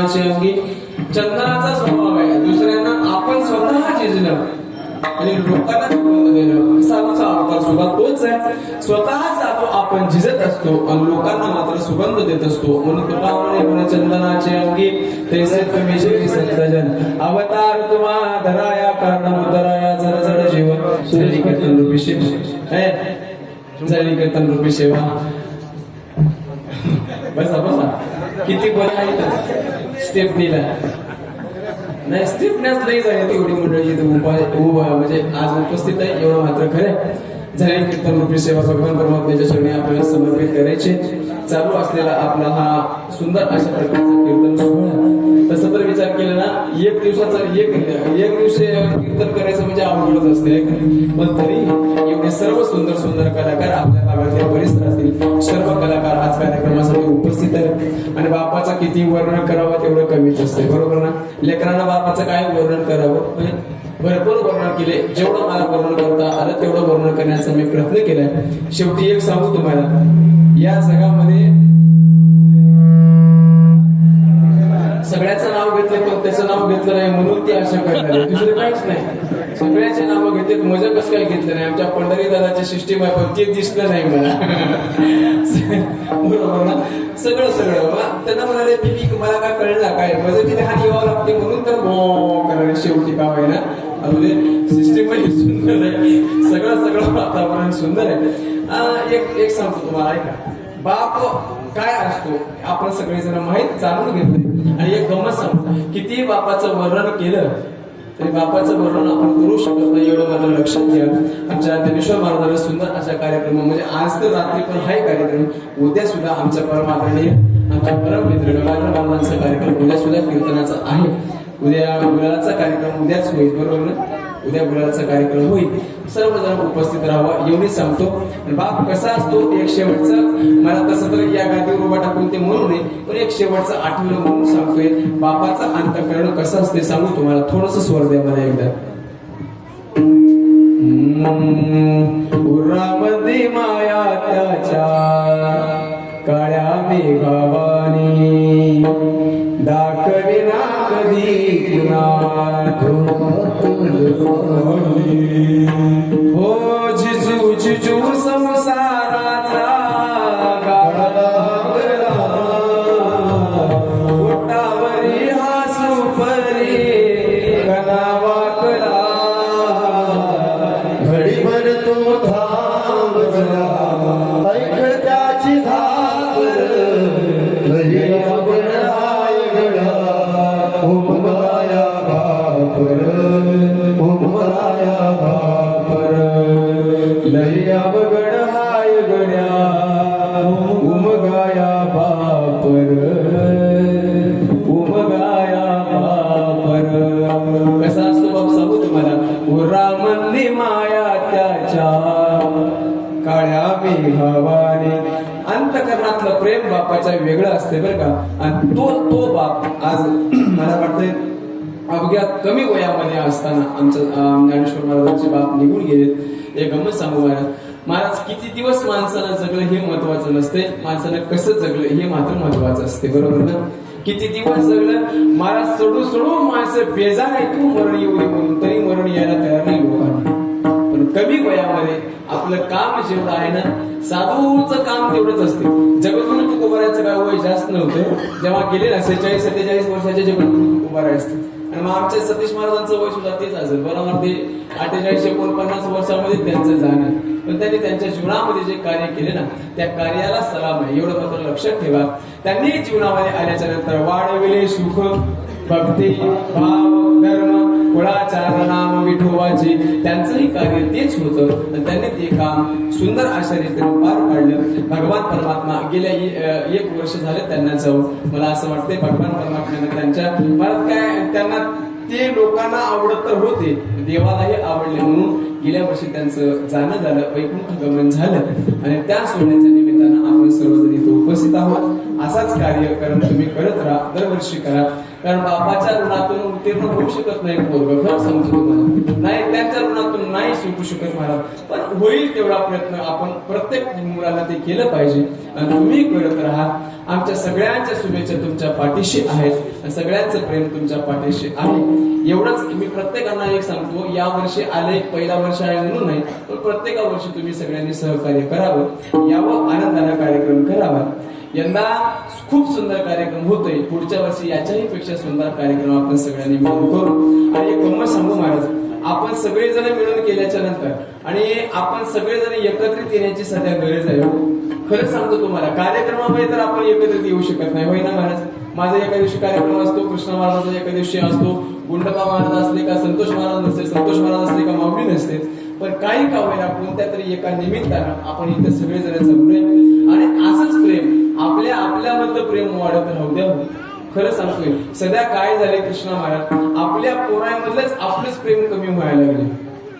चंदनाचे अंगी. चंदनाचा स्वभाव आहे. दुसऱ्यांना आपण स्वतः झिजलं आणि लोकांना दिलं साधूचा अवतार सुगंध तोच आहे. स्वतः साधू आपण झिजत असतो आणि लोकांना मात्र सुगंध देत असतो. म्हणून तुला म्हणे चंदनाचे अंगी तैसे तुम्ही श्री अवतार तुम्हा धराया कारण उतराया जर जरा जीवन. श्री कीर्तन रूपी शिव. श्री कीर्तन रूपी सेवा बसा बसा. किती बरं आहे स्टेपनीला नाही स्टिफनेस लई झाली तेवढी मंडळी उपाय उभा म्हणजे आज उपस्थित आहे एवढं मात्र खरं झाले कीर्तन रूपी सेवा भगवान परमात्म्याच्या चरणी आपल्याला समर्पित करायचे. चालू असलेला आपला हा सुंदर अशा प्रकारचा कीर्तन सोहळा. तसं तर विचार केला ना एक दिवसाचा एक एक दिवस कीर्तन करायचं म्हणजे अवघडच असते पण तरी एवढे सर्व सुंदर सुंदर कलाकार आपल्या भागातले परिसर असतील. सर्व कलाकार आज कार्यक्रमासाठी उपस्थित आहेत. आणि बापाचा किती वर्णन करावं तेवढं कमीच असते बरोबर ना? लेकरांना बापाचं काय वर्णन करावं? म्हणजे भरपूर वर्णन केले. जेवढं मला वर्णन करता आलं तेवढं वर्णन करण्याचा मी प्रयत्न केलाय. शेवटी एक सांगू तुम्हाला. या जगामध्ये सगळ्याचं नाव घेतलं पण त्याचं नाव घेतलं नाही म्हणून ती अशा करणार दुसरं काहीच नाही. सगळ्याचे नाव घेतले मजा कसं काय घेतलं नाही? आमच्या पंढरी दादाची सिस्टीम आहे पण ते दिसलं नाही मला. बरोबर ना? सगळं सगळं. मग त्यांना म्हणाले मी मला काय कळलं? काय? मजेतीने हात यावं लागते म्हणून तर भो शेवटी काय आहे ना म्हणजे सिस्टीम सुंदर आहे. सगळं सगळं वातावरण सुंदर आहे. एक एक सांगतो तुम्हाला ऐका. बाप काय असतो आपण सगळेजण माहीत जाणून घेतले आणि एक गमत सांगतो किती बापाचं वर्णन केलं तरी बापाचं वर्णन आपण करू शकत नाही एवढं माझं लक्षात घ्या आमच्या ज्ञानेश्वर महाराजांना सुंदर अशा कार्यक्रम म्हणजे आज तर रात्री पण हाय कार्यक्रम उद्या सुद्धा आमच्या परम आमच्या परम मित्र गंगाधर बाबांचा कार्यक्रम उद्या सुद्धा कीर्तनाचा आहे. उद्या गुलाचा कार्यक्रम उद्याच होईल बरोबर ना? उद्या गुलाचा कार्यक्रम होईल. सर्वजण उपस्थित राहावा एवढी सांगतो. बाप कसा असतो? एक शेवटचा. मला तसं तर या गादीवर उभा टाकून ते म्हणू नये पण एक शेवटचा आठवलं म्हणून सांगतोय. बापाचा अंतकरण कसं असते सांगू तुम्हाला. थोडस स्वर द्या मला एकदा. उरामध्ये माया त्याच्या काळ्या मेघावानी कुणा प्रेम बापाच्या वेगळं असते बरं का. आणि तो तो बाप आज मला वाटतंय अवघ्या कमी वयामध्ये असताना आमचं ज्ञानेश्वर महाराजांचे बाप निघून गेलेत हे गमत सांगू महाराज महाराज किती दिवस माणसानं जगलं हे महत्वाचं नसते माणसानं कसं जगलं हे मात्र महत्वाचं असते बरोबर ना? किती दिवस जगलं? महाराज चढू सोडून माणसं बेजार आहे तू मरण येऊ म्हणून. तरी मरण यायला तयार नाही कमी वयामध्ये आपलं काम जेवढं आहे ना साधूचं काम तेवढंच असते. जगद्गुरु तुकोबारायचं काय वय जास्त नव्हतं. जेव्हा गेले ना सेहेचाळीस सत्तेचाळीस वर्षाचे जगद्गुरु तुकोबाराय असते आणि मग आमच्या सतीश महाराजांचं वय सुद्धा तेच असेल. बरोबर ते अठ्ठेचाळीस एकोणपन्नास वर्षामध्ये त्यांचं जाणं पण त्यांनी त्यांच्या जीवनामध्ये जे कार्य केले ना त्या कार्याला सलाम आहे. एवढं मात्र लक्षात ठेवा. त्यांनी जीवनामध्ये आल्याच्यानंतर वाढविले सुख भक्ती भाव धर्म कुळाचार नाम त्यांचंही कार्य तेच होतं. त्यांनी ते काम सुंदर अशा रीतीने पार पाडलं. भगवान परमात्मा गेल्या एक वर्ष झाले त्यांना जाऊ मला असं वाटतंय भगवान परमात्म्याने त्यांच्या मला काय त्यांना ते लोकांना आवडत तर होते. देवालाही आवडले म्हणून गेल्या वर्षी त्यांचं जाणं झालं वैकुंठ गमन झालं. आणि त्या सोहळ्याच्या निमित्तानं आपण सर्वजण इथे उपस्थित आहोत. असाच कार्यक्रम तुम्ही करत राहा. दरवर्षी करा. कारण बापाच्या ऋणातून उत्तीर्ण होऊ शकत नाही पोरग. खरं नाही त्यांच्या ऋणातून नाही शिकू शकत महाराज. पण होईल तेवढा प्रयत्न आपण प्रत्येक मुलाला ते केलं पाहिजे. आणि तुम्ही करत राहा. आमच्या सगळ्यांच्या शुभेच्छा तुमच्या पाठीशी आहेत. सगळ्यांचं प्रेम तुमच्या पाठीशी आहे. एवढंच मी प्रत्येकांना एक सांगतो या वर्षी आले पहिला वर्ष आहे म्हणून नाही पण प्रत्येका वर्षी तुम्ही सगळ्यांनी सहकार्य करावं. यावं आनंदाने कार्यक्रम करावा. यंदा खूप सुंदर कार्यक्रम होतोय. पुढच्या वर्षी याच्याही पेक्षा सुंदर कार्यक्रम आपण सगळ्यांनी मिळून करू. आणि एक गंमत सांगू महाराज आपण सगळेजण मिळून केल्याच्यानंतर आणि आपण सगळेजण एकत्रित येण्याची सध्या गरज आहे हो. खरंच सांगतो तुम्हाला कार्यक्रमामध्ये तर आपण एकत्रित येऊ शकत नाही. होय ना महाराज? माझा एका दिवशी कार्यक्रम असतो कृष्ण महाराजाचा एका दिवशी असतो गुंडबा महाराज असले का संतोष महाराज नसते संतोष महाराज असले का माऊली नसते पण काही का होईना कोणत्या तरी एका निमित्तानं आपण इथे सगळेजण जमलोय. आपल्या आपल्यामधलं प्रेम वाढत राहू खरं सांगतोय. सध्या काय झाले कृष्णा महाराज? आपल्या पोरांमधलंच आपलंच प्रेम कमी व्हायला लागले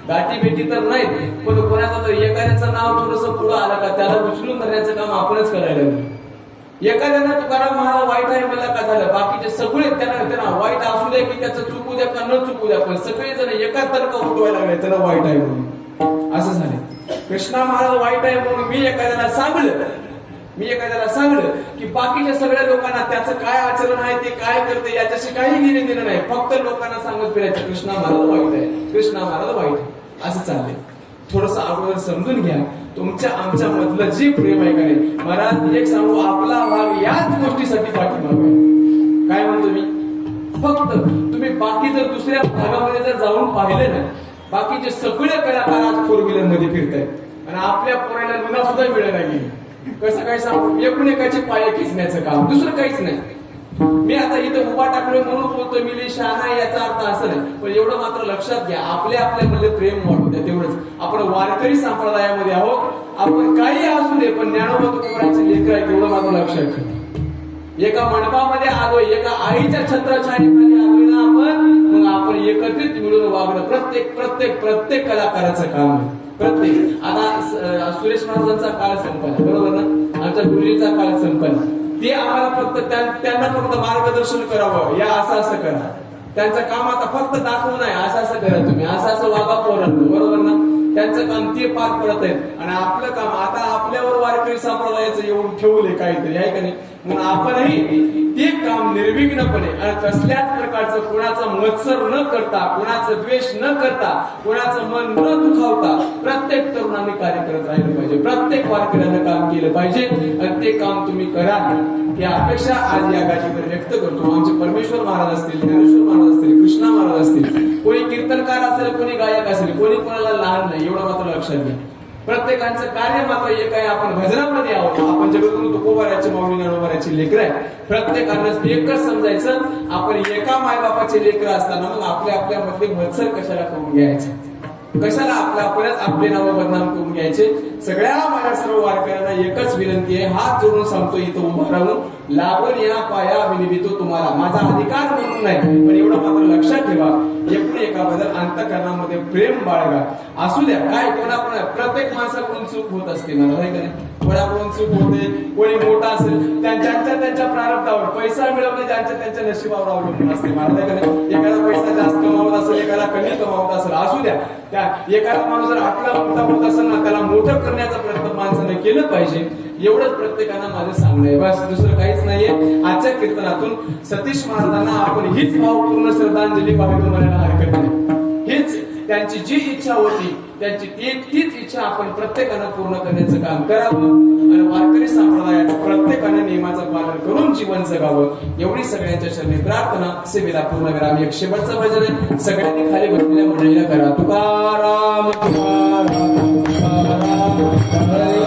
गाठी भेटी तर नाहीत पण कोणाचं तर एखाद्याचं नाव थोडस पुढं आलं का त्याला उचलून धरण्याचं काम आपणच करायला लागलो एखाद्याला तुकाराम महाराज वाईट आहे मला का झालं? बाकीचे सगळे त्यांना त्यांना वाईट असू द्या की त्याचं चुकू द्या का न चुकू द्या पण सगळे जण एका तर्क उठवायला लागले त्याला वाईट आहे म्हणून. असं झालं कृष्णा महाराज वाईट आहे म्हणून मी एखाद्याला सांगलं मी एखाद्याला सांगलं की बाकीच्या सगळ्या लोकांना त्याचं काय आचरण आहे ते काय करते याच्याशी काही घेणे देणं नाही. फक्त लोकांना सांगत फिरायचं कृष्णा महाराज वाईट आहे. कृष्णा महाराज वाईट आहे. असं चाललंय. थोडस अगोदर समजून घ्या. तुमच्या आमच्या मधलं जे प्रेम आहे का महाराज एक सांगू आपला भाग याच गोष्टीसाठी पाठीमाग काय म्हणतो मी? फक्त तुम्ही बाकी जर दुसऱ्या भागामध्ये जर जाऊन पाहिले ना बाकीचे सगळे कलाकार आज फोर व्हीलरमध्ये फिरतायत. आणि आपल्या पोराला लुना सुद्धा मिळायला गेली कसं काय सांगू? एकूण एकाचे पाय खेचण्याचं काम. दुसरं काहीच नाही. मी आता इथं उभा टाकलोय म्हणून बोलतो मी लई शहाणा याचा अर्थ असं नाही. पण एवढं मात्र लक्षात घ्या आपल्या आपल्यामध्ये प्रेम वाढू द्या तेवढंच. आपण वारकरी संप्रदायामध्ये आहोत. आपण काही असू दे पण ज्ञानोबा तुकोबारांचे लेकर आहे तेवढं मात्र लक्षात घ्या. एका मंडपामध्ये आलोय एका आईच्या छत्राछायाखाली आलोय ना आपण मग आपण एकत्रित मिळून वागणं. प्रत्येक प्रत्येक प्रत्येक कलाकाराचं काम आहे. प्रत्येक. आता सुरेश महाराजांचा काळ संपला बरोबर ना? आमच्या गुरुजीचा काळ संपला. ते आम्हाला फक्त त्यांना फक्त मार्गदर्शन करावं या असं असं करा. त्यांचं काम आता फक्त दाखवू नाही असं असं करा तुम्ही असं असं वागा पोरांनो बरोबर ना? त्यांचं काम ते पार पडत आहेत. आणि आपलं काम आता आपल्यावर वारकरी संप्रदायाचं येऊन ठेवले काहीतरी आहे का नाही? म्हणून आपणही ते काम निर्विघ्नपणे आणि कसल्याच प्रकारचं कोणाचं मत्सर न करता कोणाचं द्वेष न करता कोणाचं मन न दुखावता प्रत्येक तरुणांनी कार्य करत राहिलं पाहिजे. प्रत्येक वारकऱ्यानं काम केलं पाहिजे आणि ते काम तुम्ही करा. ही अपेक्षा आज या गाठीवर व्यक्त करतो. आमचे परमेश्वर महाराज असतील ज्ञानेश्वर महाराज असतील कृष्णा महाराज असतील कोणी कीर्तनकार असेल कोणी गायक असेल कोणी कोणाला लहान नाही एवढं मात्र लक्षात घ्या. प्रत्येकांचं कार्य मात्र एक आहे आपण भजनामध्ये आहोत. आपण जगद्गुरु तुकोबाराची माऊली ज्ञानोबाराची लेकर आहे. प्रत्येकानं एकच समजायचं आपण एका मायबापाचे लेकर असताना मग आपल्या आपल्या मधले मत्सर कशाला करून घ्यायचे? कशाला आपला आपल्याच आपले नाव बदनाम करून घ्यायचे? सगळ्या माझ्या सर्व वारकऱ्यांना एकच विनंती आहे. हात जोडून सांगतो इथं उभा राहून. लागून या पाया विनिवितो तुम्हाला. माझा अधिकार म्हणून नाही पण एवढं मात्र लक्षात ठेवा. एकूण एकाबद्दल अंतकरणामध्ये प्रेम बाळगा. असू द्या काय कोणाकोणा प्रत्येक माणसाकडून चूक होत असते मला नाही? का चूक होते कोणी मोठा असेल त्यांच्या त्यांच्या प्रारब्धावर पैसा मिळवणे ज्यांच्या त्यांच्या नशिबावर अवलंबून असते. महाराजांकडे एखादा पैसा जास्त कमावत असेल एखादा कमी कमावत असेल असू द्या. त्या एखादा माणूस जर आपला मोठा होत असेल ना त्याला मोठं करण्याचा प्रयत्न माणसाने केलं पाहिजे. एवढंच प्रत्येकानं माझं सांगणं आहे. बस दुसरं काहीच नाहीये. आजच्या कीर्तनातून सतीश महाराजांना आपण हीच भावपूर्ण श्रद्धांजली पाहिजे म्हणायला हरकत नाही. त्यांची जी इच्छा होती त्यांची ती तीच इच्छा आपण प्रत्येकानं पूर्ण करण्याचं काम करावं. आणि वारकरी संप्रदायाचं प्रत्येकानं नियमाचं पालन करून जीवन जगावं. एवढी सगळ्यांच्या शरणी प्रार्थना सेवेला पूर्ण करा. एक शेवटचं भजन आहे. सगळ्यांनी खाली बसलेल्या मंडळीला करा. तुकाराम तुकाराम तुकाराम.